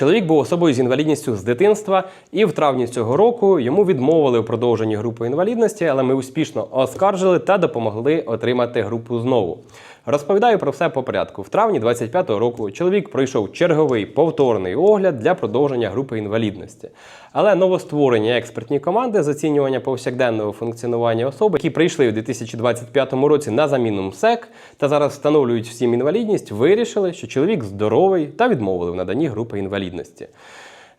Чоловік був особою з інвалідністю з дитинства, і в травні цього року йому відмовили у продовженні групи інвалідності, але ми успішно оскаржили та допомогли отримати групу знову. Розповідаю про все по порядку. В травні 25-го року чоловік пройшов черговий повторний огляд для продовження групи інвалідності. Але новостворені експертні команди з оцінювання повсякденного функціонування особи, які прийшли у 2025 році на заміну МСЕК та зараз встановлюють всім інвалідність, вирішили, що чоловік здоровий та відмовили в наданні групи інвалідності.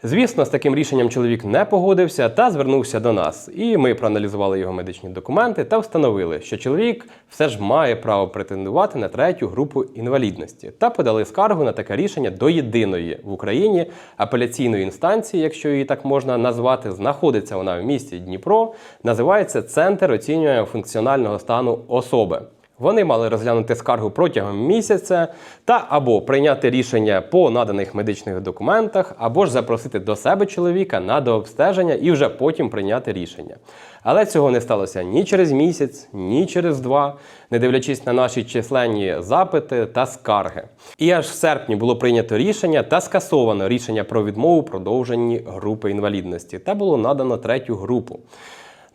Звісно, з таким рішенням чоловік не погодився та звернувся до нас. І ми проаналізували його медичні документи та встановили, що чоловік все ж має право претендувати на третю групу інвалідності та подали скаргу на таке рішення до єдиної в Україні апеляційної інстанції, якщо її так можна назвати. Знаходиться вона в місті Дніпро. Називається Центр оцінювання функціонального стану особи. Вони мали розглянути скаргу протягом місяця та або прийняти рішення по наданих медичних документах, або ж запросити до себе чоловіка на дообстеження і вже потім прийняти рішення. Але цього не сталося ні через місяць, ні через два, не дивлячись на наші численні запити та скарги. І аж в серпні було прийнято рішення та скасовано рішення про відмову продовженні групи інвалідності та було надано третю групу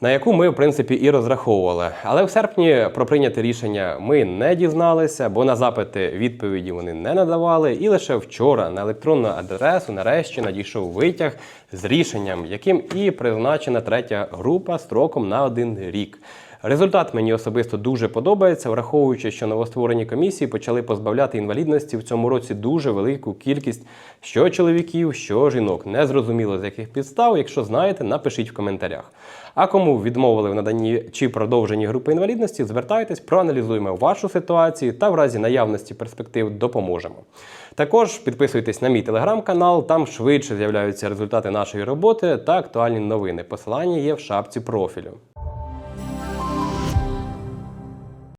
на яку ми, в принципі, і розраховували. Але в серпні про прийняте рішення ми не дізналися, бо на запити відповіді вони не надавали. І лише вчора на електронну адресу нарешті надійшов витяг з рішенням, яким і призначена третя група строком на один рік. Результат мені особисто дуже подобається, враховуючи, що новостворені комісії почали позбавляти інвалідності в цьому році дуже велику кількість що чоловіків, що жінок. Не зрозуміло з яких підстав. Якщо знаєте, напишіть в коментарях. А кому відмовили в наданні чи продовженні групи інвалідності, звертайтесь, проаналізуємо вашу ситуацію та в разі наявності перспектив допоможемо. Також підписуйтесь на мій телеграм-канал, там швидше з'являються результати нашої роботи та актуальні новини. Посилання є в шапці профілю.